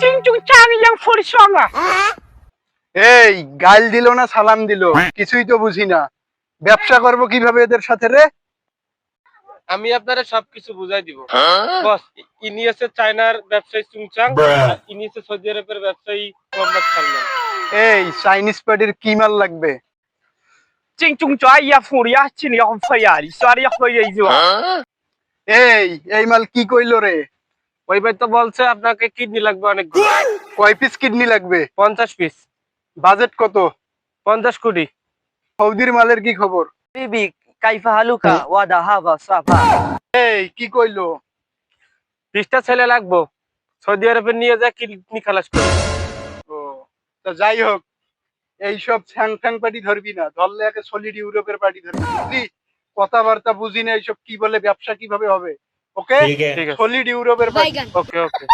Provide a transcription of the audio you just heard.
চিংচুং চাং young ফরিসঙ্গা এই গাল দিল না সালাম দিল? কিছুই তো বুঝি না। ব্যবসা করব কীভাবে এদের সাথে রে? আমি আপনারা সবকিছু বুঝাই দিব। বস ইনি হচ্ছে চায়নার ব্যবসায়ী চুংচাং ইনি হচ্ছে সৌদি আরবের ব্যবসায়ী মোহাম্মদ সালমান। এই চাইনিজ পার্টির কি মাল লাগবে? চিংচুং ইয়া ফুরিয়া চিন ইয়া ফয়া লি সারি ইয়া ফয়া এই এই মাল কি কইলো রে? ওই ভাই তো বলছে আপনাকে কিডনি লাগবে অনেকগুলো। কয় পিস কিডনি লাগবে? পঞ্চাশ পিস বাজেট কত? পঞ্চাশ কোটি। সৌদির মালের কি খবর? বিবি কাইফা হালুকা ওয়াদা হাবা সাফা। এই কি কইলো? বিশটা ছেলে লাগবো। সৌদি আরবে নিয়ে যা কিডনি খালাস করে ও তা যাই হোক এইসব ছ্যাং ফ্যাং পার্টি ধরবি না। ধরলে একে সলিড ইউরোপের পার্টি ধরবি। কথাবার্তা বুঝি না এইসব কি বলে ব্যবসা কীভাবে হবে? ওকে ঠিক আছে সলিড ইউরোপের পার্টি বাইগান ওকে ওকে